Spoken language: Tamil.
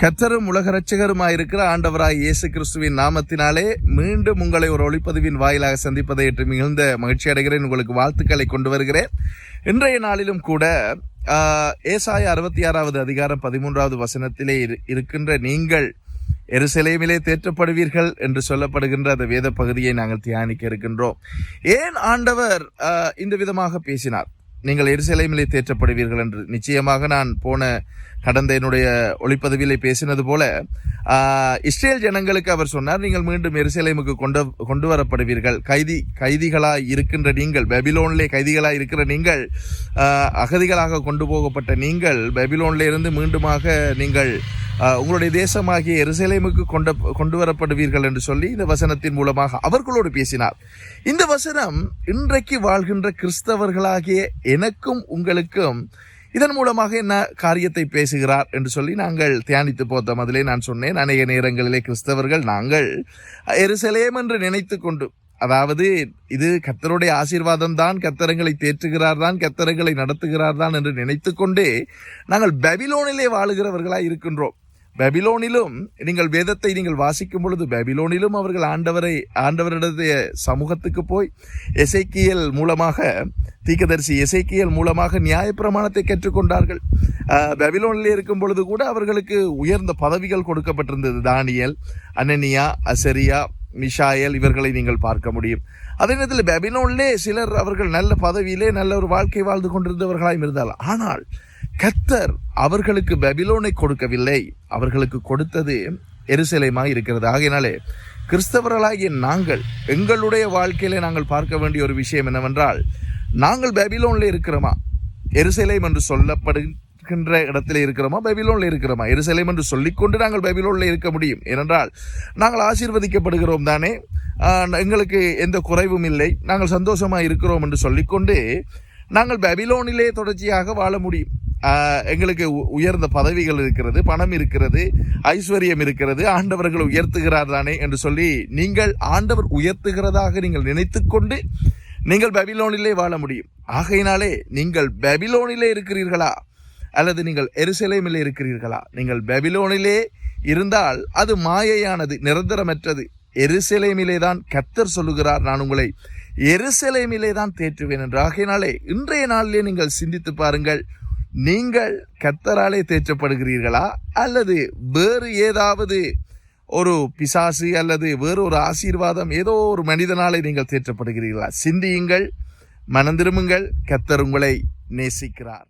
கத்தரும் உலக ரட்சகருமாயிருக்கிற ஆண்டவராய் இயேசு கிறிஸ்துவின் நாமத்தினாலே மீண்டும் உங்களை ஒரு ஒளிப்பதிவின் வாயிலாக சந்திப்பதை ஏற்று மிகுந்த மகிழ்ச்சி அடைகிறேன். உங்களுக்கு வாழ்த்துக்களை கொண்டு வருகிறேன். இன்றைய நாளிலும் கூட ஏசாய அறுபத்தி ஆறாவது அதிகாரம் பதிமூன்றாவது வசனத்திலே இருக்கின்ற நீங்கள் எருசலேமிலே தேற்றப்படுவீர்கள் என்று சொல்லப்படுகின்ற அந்த வேத பகுதியை நாங்கள் தியானிக்க இருக்கின்றோம். ஏன் ஆண்டவர் இந்த விதமாக பேசினார்? நீங்கள் எரிசலைமிலே தேற்றப்படுவீர்கள் என்று. நிச்சயமாக நான் போன கடந்த என்னுடைய ஒளிப்பதிவிலே பேசினது போல இஸ்ரேல் ஜனங்களுக்கு அவர் சொன்னார் நீங்கள் மீண்டும் எருசலேமுக்கு கொண்டு கொண்டு வரப்படுவீர்கள். கைதி கைதிகளாக இருக்கின்ற நீங்கள் பெபிலோன்லே கைதிகளாக இருக்கிற நீங்கள் அகதிகளாக கொண்டு போகப்பட்ட நீங்கள் பெபிலோன்லேருந்து மீண்டுமாக நீங்கள் உங்களுடைய தேசமாகிய எருசலேமுக்கு கொண்ட கொண்டு வரப்படுவீர்கள் என்று சொல்லி இந்த வசனத்தின் மூலமாக அவர்களோடு பேசினார். இந்த வசனம் இன்றைக்கு வாழ்கின்ற கிறிஸ்தவர்களாகிய எனக்கும் உங்களுக்கும் இதன் மூலமாக என்ன காரியத்தை பேசுகிறார் என்று சொல்லி நாங்கள் தியானித்து போத்தோம் அதிலே நான் சொன்னேன் அநேக நேரங்களிலே கிறிஸ்தவர்கள் நாங்கள் எருசலேம் என்று நினைத்து கொண்டு அதாவது இது கத்தருடைய ஆசீர்வாதம் தான் கத்தரங்களை தேற்றுகிறார் தான் கத்தரங்களை நடத்துகிறார் தான் என்று நினைத்து கொண்டே நாங்கள் பெபிலோனிலே வாழுகிறவர்களாக இருக்கின்றோம். பெபிலோனிலும் நீங்கள் வேதத்தை நீங்கள் வாசிக்கும் பொழுது பெபிலோனிலும் அவர்கள் ஆண்டவரை ஆண்டவரிடத்தைய சமூகத்துக்கு போய் எசைக்கியல் மூலமாக தீக்கதரிசி இசைக்கியல் மூலமாக நியாயப்பிரமாணத்தை கற்றுக்கொண்டார்கள் பெபிலோனில் இருக்கும் பொழுது கூட அவர்களுக்கு உயர்ந்த பதவிகள் கொடுக்கப்பட்டிருந்தது. தானியல் அனனியா அசரியா மிஷாயல் இவர்களை நீங்கள் பார்க்க முடியும். அதே நேரத்தில் பெபிலோனிலே சிலர் அவர்கள் நல்ல பதவியிலே நல்ல ஒரு வாழ்க்கை வாழ்ந்து கொண்டிருந்தவர்களாயும் இருந்தால் ஆனால் கத்தர் அவர்களுக்கு பெபிலோனை கொடுக்கவில்லை. அவர்களுக்கு கொடுத்தது எருசலேமாய் இருக்கிறது. ஆகையினாலே கிறிஸ்தவர்களாகிய நாங்கள் எங்களுடைய வாழ்க்கையிலே நாங்கள் பார்க்க வேண்டிய ஒரு விஷயம் என்னவென்றால் நாங்கள் பெபிலோனில் இருக்கிறோமா? எருசலேம் என்று சொல்லப்படுகின்ற இடத்துல இருக்கிறோமா? பெபிலோனில் இருக்கிறோமா? எருசலேம் என்று சொல்லிக்கொண்டு நாங்கள் பெபிலோனில் இருக்க முடியும். ஏனென்றால் நாங்கள் ஆசீர்வதிக்கப்படுகிறோம் தானே? எங்களுக்கு எந்த குறைவும் இல்லை. நாங்கள் சந்தோஷமாக இருக்கிறோம் என்று சொல்லிக்கொண்டு நாங்கள் பெபிலோனிலே தொடர்ச்சியாக வாழ முடியும். எங்களுக்கு உ- உயர்ந்த பதவிகள் இருக்கிறது பணம் இருக்கிறது ஐஸ்வர்யம் இருக்கிறது ஆண்டவர்கள் உயர்த்துகிறார் தானே என்று சொல்லி நீங்கள் ஆண்டவர் உயர்த்துகிறதாக நீங்கள் நினைத்துக்கொண்டு நீங்கள் பெபிலோனிலே வாழ முடியும். ஆகையினாலே நீங்கள் பெபிலோனிலே இருக்கிறீர்களா? அல்லது நீங்கள் எருசலேமிலே இருக்கிறீர்களா? நீங்கள் பெபிலோனிலே இருந்தால் அது மாயையானது நிரந்தரமற்றது. எருசலேமிலே தான் கத்தர் சொல்லுகிறார் நான் உங்களை எருசலேமிலே தான் தேற்றுவேன் என்று. ஆகையினாலே இன்றைய நாளிலே நீங்கள் சிந்தித்து பாருங்கள் நீங்கள் கத்தராலே தேற்றப்படுகிறீர்களா? அல்லது வேறு ஏதாவது ஒரு பிசாசு அல்லது வேறு ஒரு ஆசீர்வாதம் ஏதோ ஒரு மனிதனாலே நீங்கள் தேற்றப்படுகிறீர்களா? சிந்தியுங்கள் மனந்திருமுங்கள் கத்தர் உங்களை நேசிக்கிறார்.